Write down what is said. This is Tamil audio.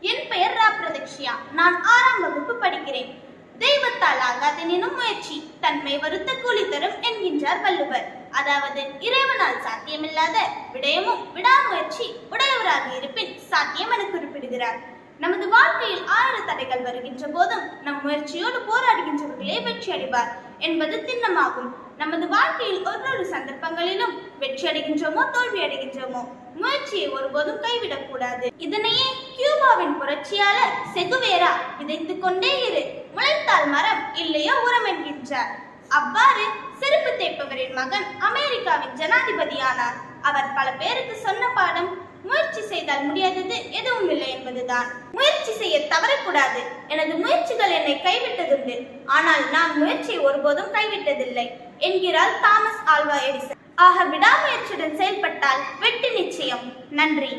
என் பெயர் ரா பிரதக்ஷியா. நான் ஆறாம் வகுப்பு படிக்கிறேன். தெய்வத்தால் ஆகாதெனினும் முயற்சி தன்மை வருத்த கூலி தரும் என்கின்றார் வள்ளுவர். அதாவது இறைவனால் சாத்தியமில்லாத விடயமும் விடாமுயற்சி உடையவராக இருப்பின் சாத்தியம் என குறிப்பிடுகிறார். நமது வாழ்க்கையில் ஆயிரம் தடைகள் வருகின்ற போதும் நம் முயற்சியோடு போராடுகின்றவர்களே வெற்றி அடைவார் என்பது திண்ணமாகும். நமது வாழ்க்கையில் ஒவ்வொரு சந்தர்ப்பங்களிலும் வெற்றி அடைகின்றோமோ தோல்வி அடைகின்றோமோ முயற்சியை ஒருபோதும் கைவிடக் கூடாது இதனையே புரட்சியாளர் செகுவேரா விதைத்துக் கொண்டே இரு. முளைத்தால் மரம் இல்லையோ உரம் என்கின்றார். அவ்வாறு செருப்பு தேய்ப்பவரின் மகன் அமெரிக்காவின் ஜனாதிபதியானார். அவர் பல பேருக்கு சொன்ன பாடம் முயற்சி செய்தால் முடியாதது எதுவும் இல்லை என்பதுதான். முயற்சி செய்ய தவறக்கூடாது. எனது முயற்சிகள் என்னை கைவிட்டதுண்டு. ஆனால் நான் முயற்சியை ஒருபோதும் கைவிட்டதில்லை என்கிறார் தாமஸ் ஆல்வா எடிசன். ஆக விடாமுயற்சியுடன் செயல்பட்டால் வெற்றி நிச்சயம். நன்றி.